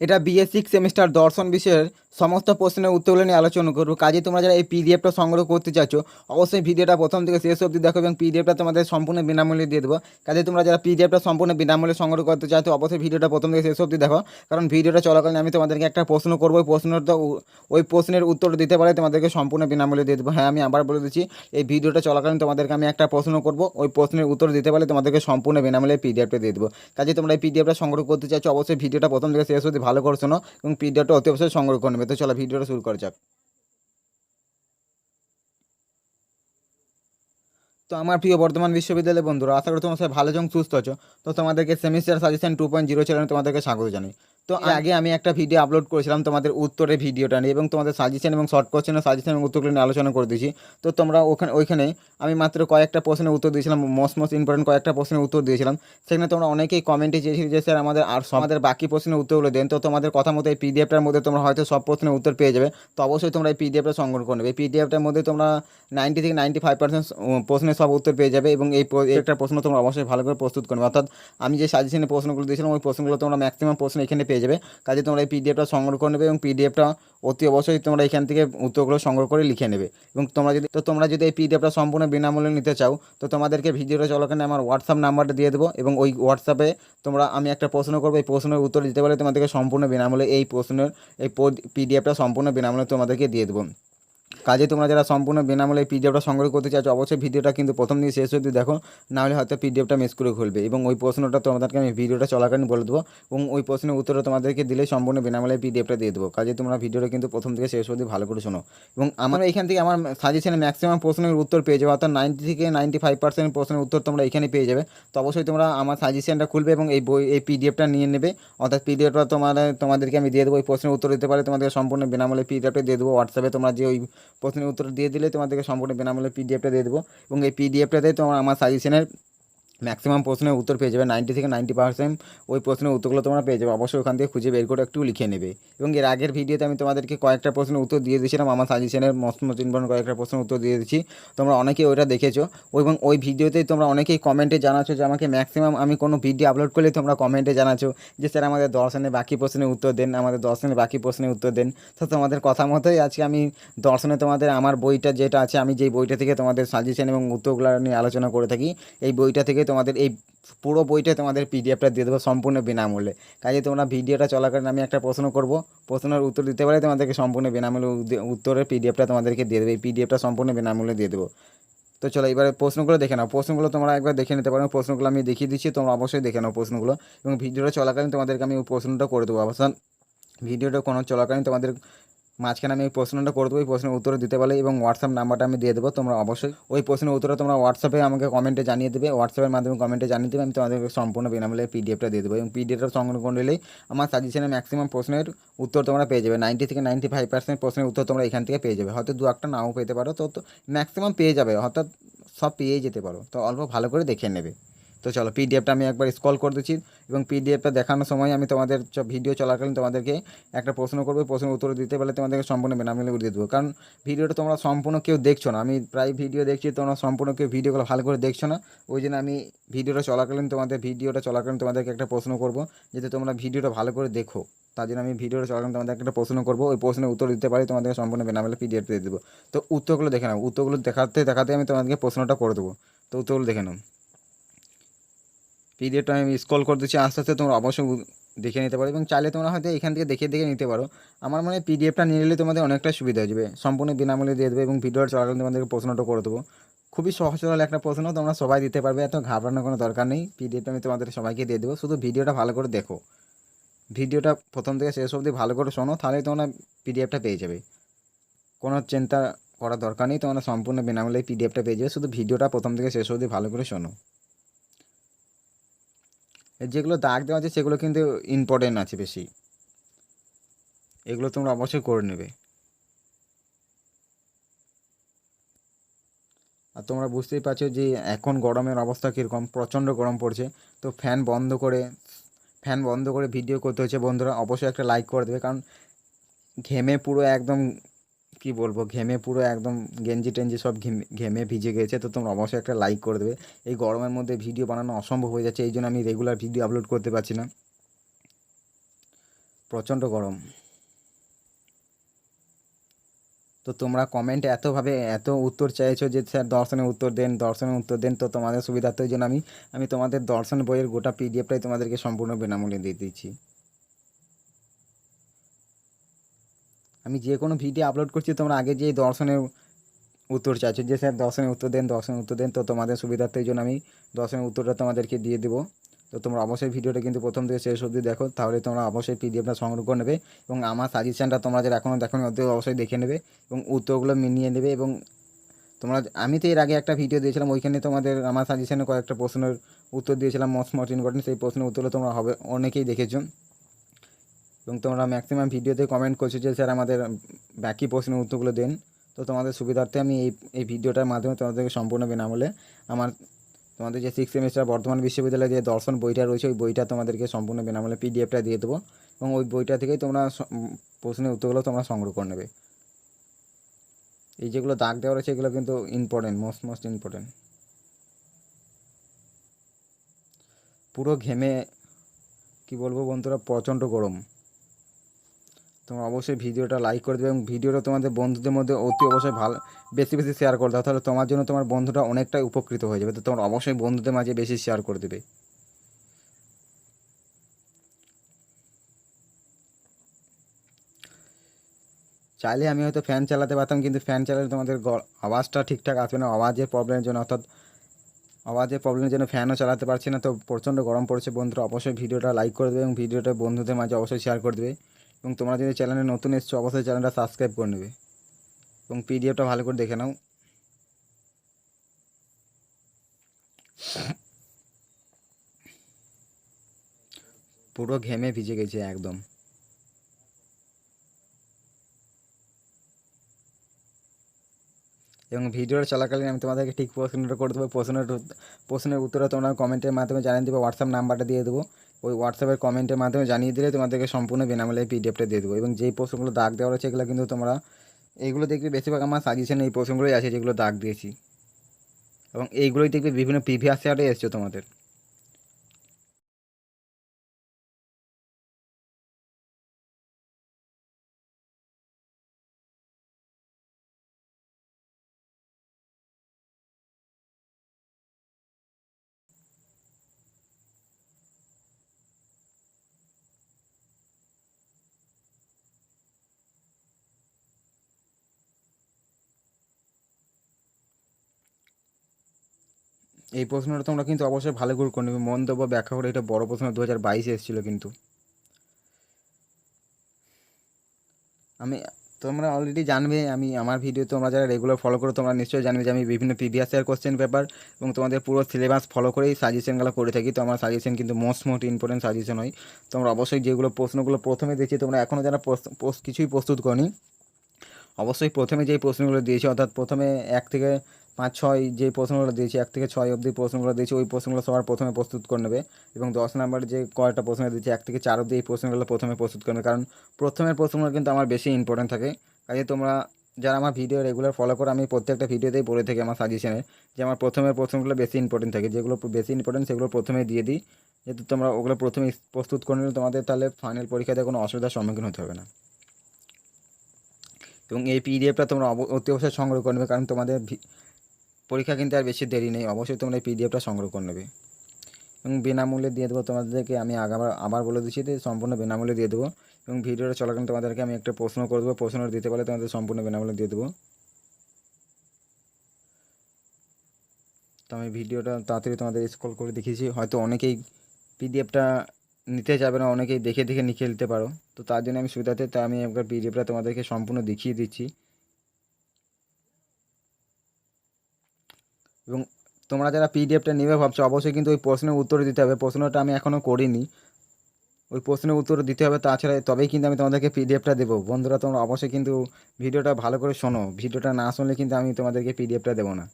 এটা BA six semester দর্শন বিষয়ের সমস্ত প্রশ্নের উত্তরগুলো নিয়ে আলোচনা করব। কাজে তোমরা যারা এই পিডিএফটা সংগ্রহ করতে চাচ্ছো, অবশ্যই ভিডিওটা প্রথম থেকে শেষ অবধি দেখো এবং পিডিএফটা তোমাদের সম্পূর্ণ বিনামূল্যে দিয়ে দেবো। কাজে তোমরা যারা পিডিএফটা সম্পূর্ণ বিনামূল্যে সংগ্রহ করতে চাচ্ছো, অবশ্যই ভিডিওটা প্রথম থেকে শেষ অবধি দেখো। কারণ ভিডিওটা চলাকালীন আমি তোমাদেরকে একটা প্রশ্ন করব, ওই প্রশ্নটা ওই প্রশ্নের উত্তর দিতে পারে তোমাদেরকে সম্পূর্ণ বিনামূল্যে দিয়ে দেবো। হ্যাঁ আমি আবার বলে দিচ্ছি, এই ভিডিওটা চলাকালীন তোমাদেরকে আমি একটা প্রশ্ন করব, ওই প্রশ্নের উত্তর দিতে পারলে তোমাদেরকে সম্পূর্ণ বিনামূল্যে পিডিএফটা দিয়ে দেবো। কাজে তোমরা এই পিডিএফটা সংগ্রহ করতে চাচ্ছো, অবশ্যই ভিডিওটা প্রথম থেকে শেষ অবধি ভালো করে শোনো এবং পিডিএফটা অতি অবশ্যই সংগ্রহ করে নেবে। তো চলো ভিডিওটা শুরু করা যাক। তো আমার প্রিয় বর্ধমান বিশ্ববিদ্যালয়ের বন্ধুরা, আশা করি তোমার সবাই ভালো এবং সুস্থ আছো। তো তোমাদেরকে semester suggestion two point zero চ্যানেলে তোমাদেরকে স্বাগত জানাই। তো আগে আমি একটা ভিডিও আপলোড করেছিলাম তোমাদের উত্তরের ভিডিওটা নিয়ে এবং তোমাদের সাজেশন এবং শর্ট কোশ্চেনের সাজেশন এবং উত্তরগুলো নিয়ে আলোচনা করে দিয়েছি। তো তোমরা ওখানে ওইখানে আমি মাত্র কয়েকটা প্রশ্নের উত্তর দিয়েছিলাম মোস্ট মোস্ট ইম্পর্টেন্ট কয়েকটা প্রশ্নের উত্তর দিয়েছিলাম। সেখানে তোমরা অনেকেই কমেন্টে চেয়েছিলে যে স্যার আমাদের আর আমাদের বাকি প্রশ্নের উত্তরগুলো দেন। তো তোমাদের কথা মতো এই পিডিএফটার মধ্যে তোমরা হয়তো সব প্রশ্নের উত্তর পেয়ে যাবে। তো অবশ্যই তোমরা এই পিডিএফটা সংগ্রহ করে নেবে। এই পিডিএফটার মধ্যে তোমরা নাইনটি থেকে নাইনটি ফাইভ পার্সেন্ট প্রশ্নের সব উত্তর পেয়ে যাবে এবং এই একটা প্রশ্ন তোমরা অবশ্যই ভালো করে প্রস্তুত করবে অর্থাৎ আমি যে সাজেশনের প্রশ্নগুলো দিয়েছিলাম ওই প্রশ্নগুলো তোমরা ম্যাক্সিমাম প্রশ্ন এখানে পেয়ে যাবে। কাজে তোমরা এই পিডিএফটা সংগ্রহ করে নেবে এবং পিডিএফটা অতি অবশ্যই তোমরা এখান থেকে উত্তরগুলো সংগ্রহ করে লিখে নেবে। এবং তোমরা যদি, তো তোমরা যদি এই পিডিএফটা সম্পূর্ণ বিনামূল্যে নিতে চাও, তো তোমাদেরকে ভিডিওটা চলাকালে আমার হোয়াটসঅ্যাপ নাম্বারটা দিয়ে দেবো এবং ওই হোয়াটসঅ্যাপে তোমরা, আমি একটা প্রশ্ন করব, এই প্রশ্নের উত্তর দিতে পারলে তোমাদেরকে সম্পূর্ণ বিনামূল্যে এই প্রশ্নের, এই পিডিএফটা সম্পূর্ণ বিনামূল্যে তোমাদেরকে দিয়ে দেবো। কাজে তোমরা যারা সম্পূর্ণ বিনামূল্যে পিডিএফটা সংগ্রহ করতে চাচ্ছ অবশ্যই ভিডিওটা কিন্তু প্রথম দিকে শেষ অবধি দেখো নাহলে হয়তো পিডিএফটা মিস করে খুলবে এবং ওই প্রশ্নটা তোমাদেরকে আমি ভিডিওটা চলাকালীন বলে দেবো, এবং ওই প্রশ্নের উত্তরটা তোমাদেরকে দিলে সম্পূর্ণ বিনামূল্যে পিডিএফটা দিয়ে দেবো। কাজে তোমরা ভিডিওটা কিন্তু প্রথম থেকে শেষ অবধি ভালো করে শোনো। এবং আমার এখান থেকে আমার সাজেশনে ম্যাক্সিমাম প্রশ্নের উত্তর পেয়ে যাবে, অর্থাৎ নাইনটি থেকে নাইনটি ফাইভ পার্সেন্ট প্রশ্নের উত্তর তোমরা এখানে পেয়ে যাবে। তো অবশ্যই তোমরা আমার সাজেশনটা খুলবে এবং এই বই, এই পিডিএফটা নিয়ে নেবে। অর্থাৎ পিডিএফটা তোমার, তোমাদেরকে আমি দিয়ে দেবো, ওই প্রশ্নের উত্তর দিতে পারে তোমাদের সম্পূর্ণ বিনামূল্যে পিডিএফটা দিয়ে দেবো। হোয়াটসঅ্যাপে তোমরা যে ওই প্রশ্নের উত্তর দিয়ে দিলে তোমাদেরকে সম্পূর্ণ বিনামূল্যে পিডিএফটা দিয়ে দেবো। এবং এই পিডিএফটাতে তোমার আমার সাজেশনের ম্যাক্সিমাম প্রশ্নের উত্তর পেয়ে যাবে নাইনটি থেকে নাইনটি পার্সেন্ট ওই প্রশ্নের উত্তরগুলো তোমরা পেয়ে যাবে। অবশ্যই ওখান থেকে খুঁজে বের করে একটু লিখে নেবে। এবং এর আগের ভিডিওতে আমি তোমাদেরকে কয়েকটা প্রশ্নের উত্তর দিয়ে দিয়েছিলাম। আমার সাজেশনের মস্ত কয়েকটা প্রশ্নের উত্তর দিয়ে দিচ্ছি। তোমরা অনেকেই ওইটা দেখেছ। এবং ওই ভিডিওতেই তোমরা অনেকেই কমেন্টে জানাচ্ছো যে আমাকে ম্যাক্সিমাম আমি কোনো ভিডিও আপলোড করলে তোমরা কমেন্টে জানাচ্ছো যে, স্যার, আমাদের দর্শনের বাকি প্রশ্নের উত্তর দেন, আমাদের দর্শনের বাকি প্রশ্নের উত্তর দেন। তো তোমাদের কথা মতোই আজকে আমি দর্শনে তোমাদের আমার বইটা যেটা আছে, আমি যেই বইটা থেকে তোমাদের সাজেশন এবং উত্তরগুলো নিয়ে আলোচনা করে থাকি, এই বইটা থেকে তোমাদের এই পুরো বইটা তোমাদের পিডিএফটা দিয়ে দেবো সম্পূর্ণ বিনামূল্যে। কাজে তোমরা ভিডিওটা চলাকালীন আমি একটা প্রশ্ন করব। প্রশ্নের উত্তর দিতে পারে তোমাদেরকে সম্পূর্ণ বিনামূল্যে উত্তরের পিডিএফটা তোমাদেরকে দিয়ে দেবে। এই পিডিএফটা সম্পূর্ণ বিনামূল্যে দিয়ে দেবো। তো চলো এবারে প্রশ্নগুলো দেখে নাও। প্রশ্নগুলো তোমরা একবার দেখে নিতে পারো। প্রশ্নগুলো আমি দেখিয়ে দিচ্ছি, তোমরা অবশ্যই দেখে নাও প্রশ্নগুলো। এবং ভিডিওটা চলাকালীন তোমাদেরকে আমি প্রশ্নটা করে দেবো। অবশ্য ভিডিওটা কোনো চলাকালীন তোমাদের মাঝখানে আমি ওই প্রশ্নটা করে দেবো ওই প্রশ্নের উত্তর দিতে পারলে এবং হোয়াটসঅ্যাপ নাম্বারটা আমি দিয়ে দেবো তোমরা অবশ্যই। ওই প্রশ্নের উত্তরটা তোমরা হোয়াটসঅ্যাপে আমাকে কমেন্টে জানিয়ে দেবে হোয়াটসঅ্যাপের মাধ্যমে কমেন্টে জানিয়ে দেবে, আমি তোমাদেরকে সম্পূর্ণ বিনামূল্যে পিডিএফটা দিয়ে দেবো এবং পিডিএফটা সংগ্রহ করে নিলেই আমার সাজেশনে ম্যাক্সিমাম প্রশ্নের উত্তর তোমরা পেয়ে যাবে। নাইনটি থেকে নাইনটি ফাইভ পার্সেন্ট প্রশ্নের উত্তর তোমরা এখান থেকে পেয়ে যাবে। হয়তো দু একটা নাও পেতে পারো, তো ম্যাক্সিমাম পেয়ে যাবে, অর্থাৎ সব পেয়েই যেতে পারো। তো অল্প ভালো করে দেখে নেবে। তো চলো পিডিএফটা আমি একবার স্কল করে দিচ্ছি এবং পিডিএফটা দেখানোর সময় আমি তোমাদের ভিডিও চলাকালীন তোমাদেরকে একটা প্রশ্ন করব প্রশ্নের উত্তর দিতে পারলে তোমাদেরকে সম্পূর্ণ বিনামূল্যে দিয়ে দেবো। কারণ ভিডিওটা তোমরা সম্পূর্ণ কেউ দেখছ না। আমি প্রায় ভিডিও দেখছি, তোমরা সম্পূর্ণ কেউ ভিডিওগুলো ভালো করে দেখছ না। ওই জন্য আমি ভিডিওটা চলাকালীন তোমাদের ভিডিওটা চলাকালীন তোমাদেরকে একটা প্রশ্ন করব, যাতে তোমরা ভিডিওটা ভালো করে দেখো। তার জন্য আমি ভিডিওটা চলাকালীন তোমাদের একটা প্রশ্ন করব, ওই প্রশ্নের উত্তর দিতে পারি, তোমাদেরকে সম্পূর্ণ বিনামূল্যে পিডিএফ দিয়ে দেবো। তো উত্তরগুলো দেখে নাও। উত্তরগুলো দেখাতে দেখাতে আমি তোমাদেরকে প্রশ্নটা করে দেবো। তো উত্তরগুলো দেখে নাও। পিডিএফটা আমি স্কল করে দিচ্ছি, আস্তে আস্তে তোমরা অবশ্যই দেখে নিতে পারো এবং চাইলে তোমরা হয়তো এখান থেকে দেখে দেখে নিতে পারো। আমার মনে হয় পিডিএফটা নিয়ে নিলে তোমাদের অনেকটা সুবিধা হয়ে যাবে। সম্পূর্ণ বিনামূল্যে দিয়ে দেবে এবং ভিডিওটা চলাকালীন তোমাদেরকে প্রশ্নটা করে দেবো। খুবই সহজ সরল একটা প্রশ্ন, তোমরা সবাই দিতে পারবে, এত ঘাবড়ানোর কোনো দরকার নেই। পিডিএফটা আমি তোমাদের সবাইকে দিয়ে দেবো। শুধু ভিডিওটা ভালো করে দেখো। ভিডিওটা প্রথম থেকে শেষ অবধি ভালো করে শোনো, তাহলেই তোমরা পিডিএফটা পেয়ে যাবে। কোনো চিন্তা করার দরকার নেই, তোমরা সম্পূর্ণ বিনামূল্যে পিডিএফটা পেয়ে যাবে। শুধু ভিডিওটা প্রথম থেকে শেষ অবধি ভালো করে শোনো। যেগুলো দাগ দেওয়া আছে, সেগুলো কিন্তু ইম্পর্টেন্ট আছে বেশি। এগুলো তোমরা অবশ্যই করে নেবে। আর তোমরা বুঝতেই পারছ যে এখন গরমের অবস্থা কীরকম, প্রচণ্ড গরম পড়ছে। তো ফ্যান বন্ধ করে ফ্যান বন্ধ করে ভিডিও করতে হচ্ছে বন্ধুরা। অবশ্যই একটা লাইক করে দেবে, কারণ ঘেমে পুরো একদম কি বলব, ঘেমে পুরো একদম গেঞ্জি টেঞ্জি সব ঘেমে ভিজে গেছে, তো তোমরা অবশ্যই একটা লাইক করে দেবে। এই গরমের মধ্যে ভিডিও বানানো অসম্ভব হয়ে যাচ্ছে, এই জন্য আমি রেগুলার ভিডিও আপলোড করতে পারছি না। প্রচণ্ড গরম। তো তোমরা কমেন্টে এতভাবে এত উত্তর চাইছো যে, স্যার, দর্শনের উত্তর দেন, দর্শনের উত্তর দেন, তো তোমাদের সুবিধার্থের জন্য আমি আমি তোমাদের দর্শন বইয়ের গোটা পিডিএফটাই তোমাদেরকে সম্পূর্ণ বিনামূল্যে দিয়ে দিচ্ছি। আমি যে কোনো ভিডিও আপলোড করছি, তোমরা আগে যে দর্শনের উত্তর চাইছো, যে স্যার দর্শনের উত্তর দেন, দর্শনের উত্তর দেন, তো তোমাদের সুবিধার্থের জন্য আমি দর্শনের উত্তরটা তোমাদেরকে দিয়ে দেবো। তো তোমরা অবশ্যই ভিডিওটা কিন্তু প্রথম থেকে শেষ অবধি দেখো, তাহলে তোমরা অবশ্যই পিডিএফটা সংগ্রহ করে নেবে এবং আমার সাজেশানটা তোমরা যারা এখনও দেখো ওদের অবশ্যই দেখে নেবে এবং উত্তরগুলো মিলিয়ে নেবে এবং তোমরা, আমি তো এর আগে একটা ভিডিও দিয়েছিলাম, ওইখানে তোমাদের আমার সাজেশনে কয়েকটা প্রশ্নের উত্তর দিয়েছিলাম মোস্ট মোস্ট ইম্পর্টেন্ট সেই প্রশ্নের উত্তরগুলো তোমরা হবে, অনেকেই দেখেছ। এবং তোমরা ম্যাক্সিমাম ভিডিওতে কমেন্ট করছ যে, স্যার, আমাদের বাকি প্রশ্নের উত্তরগুলো দেন। তো তোমাদের সুবিধার্থে আমি এই এই ভিডিওটার মাধ্যমে তোমাদেরকে সম্পূর্ণ বিনামূল্যে আমার তোমাদের যে সিক্স সেমিস্টার বর্ধমান বিশ্ববিদ্যালয়ে যে দর্শন বইটা রয়েছে, ওই বইটা তোমাদেরকে সম্পূর্ণ বিনামূল্যে পিডিএফটা দিয়ে দেবো এবং ওই বইটা থেকেই তোমরা প্রশ্নের উত্তরগুলো তোমরা সংগ্রহ করে নেবে। এই যেগুলো দাগ দেওয়া রয়েছে, এগুলো কিন্তু ইম্পর্টেন্ট মোস্ট মোস্ট ইম্পর্টেন্ট পুরো ঘেমে, কি বলব বন্ধুরা, প্রচণ্ড গরম। তোমরা অবশ্যই ভিডিওটা লাইক করে দেবে এবং ভিডিওটা তোমাদের বন্ধুদের মধ্যে অতি অবশ্যই ভালো, বেশি বেশি শেয়ার করে দাও। তাহলে তোমার জন্য তোমার বন্ধুটা অনেকটাই উপকৃত হয়ে যাবে। তো তোমরা অবশ্যই বন্ধুদের মাঝে বেশি শেয়ার করে দেবে। চাইলে আমি হয়তো ফ্যান চালাতে পারতাম, কিন্তু ফ্যান চালালে তোমাদের আওয়াজটা ঠিকঠাক আসবে না। আওয়াজের প্রবলেমের জন্য অর্থাৎ আওয়াজের প্রবলেমের জন্য ফ্যানও চালাতে পারছি না। তো প্রচণ্ড গরম পড়ছে বন্ধুরা, অবশ্যই ভিডিওটা লাইক করে দেবে এবং ভিডিওটা বন্ধুদের মাঝে অবশ্যই শেয়ার করে দেবে। এবং তোমরা যদি চ্যানেলে নতুন এসছো, অবশ্যই চ্যানেলটা সাবস্ক্রাইব করে নেবে। এবং পিডিএফটা ভালো করে দেখে নাও। পুরো ঘেমে ভিজে গেছে একদম। এবং ভিডিওটা চলাকালীন আমি তোমাদেরকে ঠিক প্রশ্নটা করে দেবো। প্রশ্নের প্রশ্নের উত্তরটা তোমরা কমেন্টের মাধ্যমে জানিয়ে দেবো। হোয়াটসঅ্যাপ নাম্বারটা দিয়ে দেবো। ওই হোয়াটসঅ্যাপের কমেন্টের মাধ্যমে জানিয়ে দিলে তোমাদেরকে সম্পূর্ণ বিনামূল্যে পিডিএফটা দিয়ে দেবো। এবং যেই প্রশ্নগুলো দাগ দেওয়া রয়েছে, এগুলো কিন্তু তোমরা এইগুলো দেখবে বেশিরভাগ আমার সাজেশন এই প্রশ্নগুলোই আছে যেগুলো দাগ দিয়েছি। এবং এইগুলোই দেখবে বিভিন্ন প্রিভিয়াস ইয়ারে এসছে তোমাদের। এই প্রশ্নটা তোমরা কিন্তু অবশ্যই ভালো করে করে নেবে। মন্তব্য ব্যাখ্যা করে এটা বড় প্রশ্ন দু হাজার বাইশে এসেছিল কিন্তু। আমি, তোমরা অলরেডি জানবে, আমি, আমার ভিডিও তোমরা যারা রেগুলার ফলো করো, তোমরা নিশ্চয়ই জানবে যে আমি বিভিন্ন প্রিভিয়াস ইয়ার কোশ্চেন পেপার এবং তোমাদের পুরো সিলেবাস ফলো করেই সাজেশনগুলো করে থাকি। তো আমার সাজেশন কিন্তু মোস্ট মোস্ট ইম্পর্টেন্ট সাজেশন হয়। তোমরা অবশ্যই যেগুলো প্রশ্নগুলো প্রথমে দিয়েছি তোমরা এখনও যারা কিছুই প্রস্তুত করনি, অবশ্যই প্রথমে যেই প্রশ্নগুলো দিয়েছি, অর্থাৎ প্রথমে এক থেকে পাঁচ, ছয় যে প্রশ্নগুলো দিয়েছি, এক থেকে ছয় অবধি প্রশ্নগুলো দিয়েছি, ওই প্রশ্নগুলো সবার প্রথমে প্রস্তুত করে নেবে এবং দশ নাম্বারে যে কয়টা প্রশ্ন দিয়েছি, এক থেকে চার অবধি এই প্রশ্নগুলো প্রথমে প্রস্তুত করবে কারণ প্রথমের প্রশ্নগুলো কিন্তু আমার বেশি ইম্পর্টেন্ট থাকে। কাজে তোমরা যারা আমার ভিডিও রেগুলার ফলো করো, আমি প্রত্যেকটা ভিডিওতেই বলে থাকি আমার সাজেশনে যে আমার প্রথমের প্রশ্নগুলো বেশি ইম্পর্টেন্ট থাকে। যেগুলো বেশি ইম্পর্টেন্ট সেগুলো প্রথমে দিয়ে দিই। যেহেতু তোমরা ওগুলো প্রথমে প্রস্তুত করে নিলে তোমাদের তাহলে ফাইনাল পরীক্ষাতে কোনো অসুবিধার সম্মুখীন হতে হবে না। এবং এই পিডিএফটা তোমরা অতি অবশ্যই সংগ্রহ করে নেবে। কারণ তোমাদের পরীক্ষা কিন্তু আর বেশি দেরি নেই। অবশ্যই তোমরা এই পিডিএফটা সংগ্রহ করে নেবে। এবং বিনামূল্যে দিয়ে দেবো তোমাদেরকে। আমি আগাবার আবার বলে দিচ্ছি যে সম্পূর্ণ বিনামূল্যে দিয়ে দেবো। এবং ভিডিওটা চলাকালীন তোমাদেরকে আমি একটা প্রশ্ন করে দেবো। প্রশ্ন দিতে পারলে তোমাদের সম্পূর্ণ বিনামূল্যে দিয়ে দেবো। তো আমি ভিডিওটা তাড়াতাড়ি তোমাদের স্ক্রল করে দেখিয়েছি। হয়তো অনেকেই পিডিএফটা নিতে যাবে না, অনেকেই দেখে দেখে লিখে নিতে পারো। তো তার জন্য আমি সুবিধাতে তা আমি একবার পিডিএফটা তোমাদেরকে সম্পূর্ণ দেখিয়ে দিচ্ছি। এবং তোমরা যারা পিডিএফটা নেবে ভাবছ, অবশ্যই কিন্তু ওই প্রশ্নের উত্তর দিতে হবে। প্রশ্নটা আমি এখনও করিনি। ওই প্রশ্নের উত্তর দিতে হবে, তাছাড়া তবেই কিন্তু আমি তোমাদেরকে পিডিএফটা দেবো। বন্ধুরা, তোমরা অবশ্যই কিন্তু ভিডিওটা ভালো করে শোনো। ভিডিওটা না শুনলে কিন্তু আমি তোমাদেরকে পিডিএফটা দেবো না।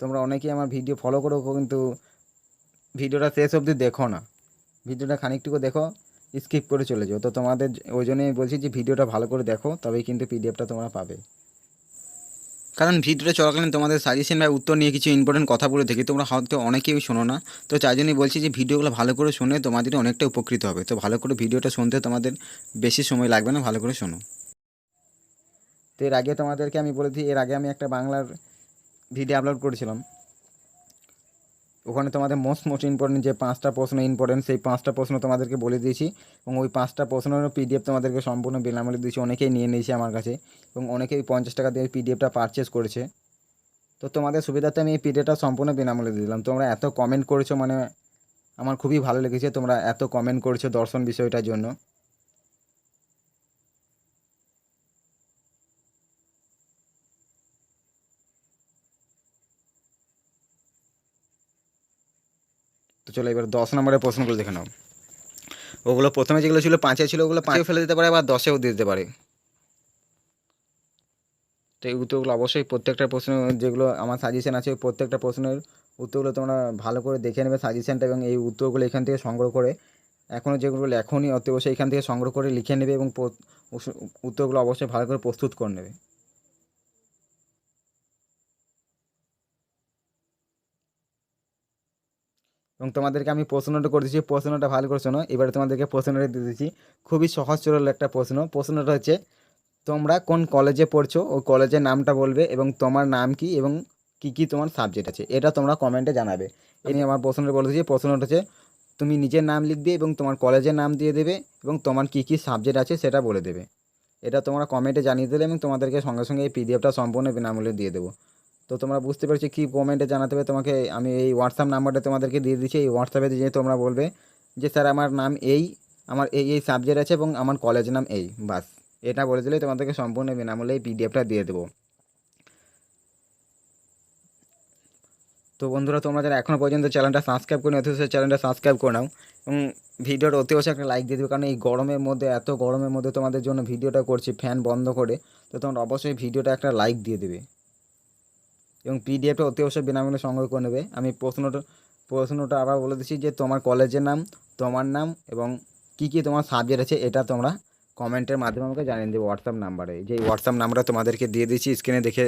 তোমরা অনেকেই আমার ভিডিও ফলো করো, কিন্তু ভিডিওটা শেষ অবধি দেখো না। ভিডিওটা খানিকটুকু দেখো স্কিপ করে চলে যাও। তো তোমাদের, ওই জন্যই বলছি যে, ভিডিওটা ভালো করে দেখো, তবেই কিন্তু পিডিএফটা তোমরা পাবে। কারণ ভিডিওটা চলাকালীন তোমাদের সাজেশন বা উত্তর নিয়ে কিছু ইম্পর্টেন্ট কথা বলে থাকি তোমরা হয়তো অনেকেই শোনো না। তো তাই জন্যই বলছি যে ভিডিওগুলো ভালো করে শুনে তোমাদের অনেকটা উপকৃত হবে। তো ভালো করে ভিডিওটা শুনতে তোমাদের বেশি সময় লাগবে না, ভালো করে শোনো। তো এর আগে তোমাদেরকে আমি বলে দিই, এর আগে আমি একটা বাংলার ভিডিও আপলোড করেছিলাম। ওখানে তোমাদের মোস্ট মোস্ট ইম্পর্টেন্ট যে পাঁচটা প্রশ্ন ইম্পর্টেন্ট সেই পাঁচটা প্রশ্ন তোমাদেরকে বলে দিয়েছি। এবং ওই পাঁচটা প্রশ্নের পিডিএফ তোমাদেরকে সম্পূর্ণ বিনামূল্যে দিয়েছি, অনেকেই নিয়ে নিয়েছে আমার কাছে। এবং অনেকেই পঞ্চাশ টাকা দিয়ে পিডিএফটা পারচেস করেছে। তো তোমাদের সুবিধাতে আমি এই পিডিএফটা সম্পূর্ণ বিনামূল্যে দিলাম। তোমরা এত কমেন্ট করেছ মানে আমার খুবই ভালো লেগেছে, তোমরা এত কমেন্ট করেছ দর্শন বিষয়টার জন্য। তো চলো এবার দশ নম্বরের প্রশ্নগুলো দেখে নাও। ওগুলো প্রথমে যেগুলো ছিল, পাঁচে ছিল, ওগুলো পাঁচেও ফেলে দিতে পারে বা দশেও দিয়ে দিতে পারে। তো এই উত্তরগুলো অবশ্যই প্রত্যেকটা প্রশ্ন, যেগুলো আমার সাজেশন আছে, প্রত্যেকটা প্রশ্নের উত্তরগুলো তোমরা ভালো করে দেখে নেবে সাজেশনটা এবং এই উত্তরগুলো এখান থেকে সংগ্রহ করে এখনও যেগুলো লেখনি অতি অবশ্যই এখান থেকে সংগ্রহ করে লিখে নেবে এবং উত্তরগুলো অবশ্যই ভালো করে প্রস্তুত করে নেবে। এবং তোমাদেরকে আমি প্রশ্নটা করে দিচ্ছি প্রশ্নটা ভালো করে শোনো। এবারে তোমাদেরকে প্রশ্নটা দিয়ে দিচ্ছি। খুবই সহজ সরল একটা প্রশ্ন। প্রশ্নটা হচ্ছে তোমরা কোন কলেজে পড়ছো ও কলেজের নামটা বলবে এবং তোমার নাম কি এবং কি কি তোমার সাবজেক্ট আছে? এটা তোমরা কমেন্টে জানাবে। আমি আমার প্রশ্নটা বলে দিচ্ছি। প্রশ্নটা হচ্ছে তুমি নিজের নাম লিখবে এবং তোমার কলেজের নাম দিয়ে দেবে এবং তোমার কি কি সাবজেক্ট আছে সেটা বলে দেবে। এটা তোমরা কমেন্টে জানিয়ে দিলে এবং তোমাদেরকে সঙ্গে সঙ্গে এই পিডিএফটা সম্পূর্ণ বিনামূল্যে দিয়ে দেবো। তো তোমরা বুঝতে পারছি কী কমেন্টে জানাতে হবে। তোমাকে আমি এই হোয়াটসঅ্যাপ নাম্বারটা তোমাদেরকে দিয়ে দিচ্ছি। এই হোয়াটসঅ্যাপে দিয়ে তোমরা বলবে যে, স্যার, আমার নাম এই, আমার এই এই সাবজেক্ট আছে এবং আমার কলেজ নাম এই। বাস, এটা বলে দিলে তোমাদেরকে সম্পূর্ণ বিনামূল্যে এই পিডিএফটা দিয়ে দেবো। তো বন্ধুরা, তোমরা যারা এখনও পর্যন্ত চ্যানেলটা সাবস্ক্রাইব করে অথচ চ্যানেলটা সাবস্ক্রাইব করে নাও। এবং ভিডিওর অতি অবশ্যই একটা লাইক দিয়ে দেবে, কারণ এই গরমের মধ্যে, এত গরমের মধ্যে তোমাদের জন্য ভিডিওটা করছি ফ্যান বন্ধ করে, তো তোমরা অবশ্যই ভিডিওটা একটা লাইক দিয়ে দেবে। এবং পিডিএফটা অতি অবশ্যই বিনামূল্যে সংগ্রহ করে নেবে। আমি প্রশ্নটা প্রশ্নটা আবার বলে দিচ্ছি যে তোমার কলেজের নাম, তোমার নাম এবং কী কী তোমার সাবজেক্ট আছে এটা তোমরা কমেন্টের মাধ্যমে আমাকে জানিয়ে দেবে হোয়াটসঅ্যাপ নাম্বারে যে হোয়াটসঅ্যাপ নাম্বারটা তোমাদেরকে দিয়ে দিচ্ছি স্ক্রিনে দেখে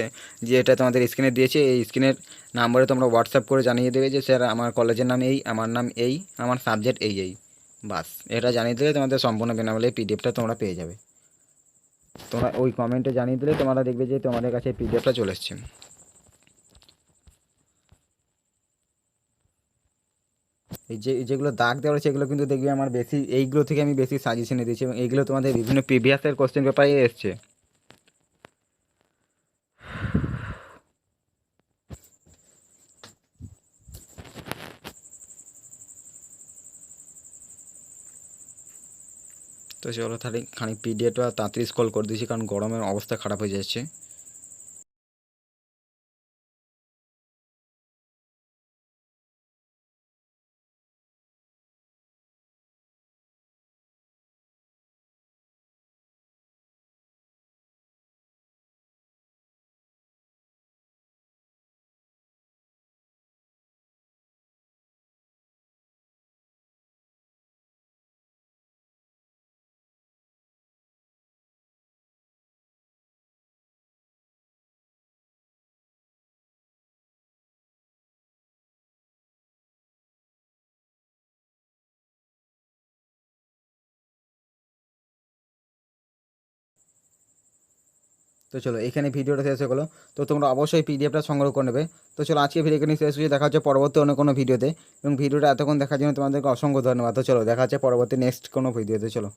যে এটা তোমাদের স্ক্রিনে দিয়েছে, এই স্ক্রিনের নাম্বারে তোমরা হোয়াটসঅ্যাপ করে জানিয়ে দেবে যে, স্যার, আমার কলেজের নাম এই, আমার নাম এই, আমার সাবজেক্ট এই এই। বাস, এটা জানিয়ে দিলে তোমাদের সম্পূর্ণ বিনামূল্যে পিডিএফটা তোমরা পেয়ে যাবে। তোমরা ওই কমেন্টে জানিয়ে দিলে তোমরা দেখবে যে তোমাদের কাছে পিডিএফটা চলে এসছে। এই যে যেগুলো দাগ দেওয়া রয়েছে, এগুলো কিন্তু দেখবে আমার বেশি, এইগুলো থেকে আমি বেশি সাজেশনে দিয়েছি এবং এইগুলো তোমাদের বিভিন্ন প্রিভিয়াসের কোশ্চেন পেপারে এসছে। তো চলো তাহলে খানিক পিডিএফটা তাড়াতাড়ি স্কল করে দিয়েছি, কারণ গরমের অবস্থা খারাপ হয়ে যাচ্ছে। তো চলো, এখানে ভিডিওটা শেষ হয়ে গেলো। তো তোমরা অবশ্যই পিডিএফটা সংগ্রহ করে নেবে। তো চলো, আজকে ভিডিও এখানে শেষ হয়ে দেখা হচ্ছে পরবর্তী অন্য কোনো ভিডিওতে এবং ভিডিওটা এতক্ষণ দেখার জন্য তোমাদেরকে অসংখ্য ধন্যবাদ। তো চলো, দেখা হচ্ছে পরবর্তী নেক্সট কোনো ভিডিওতে চলো।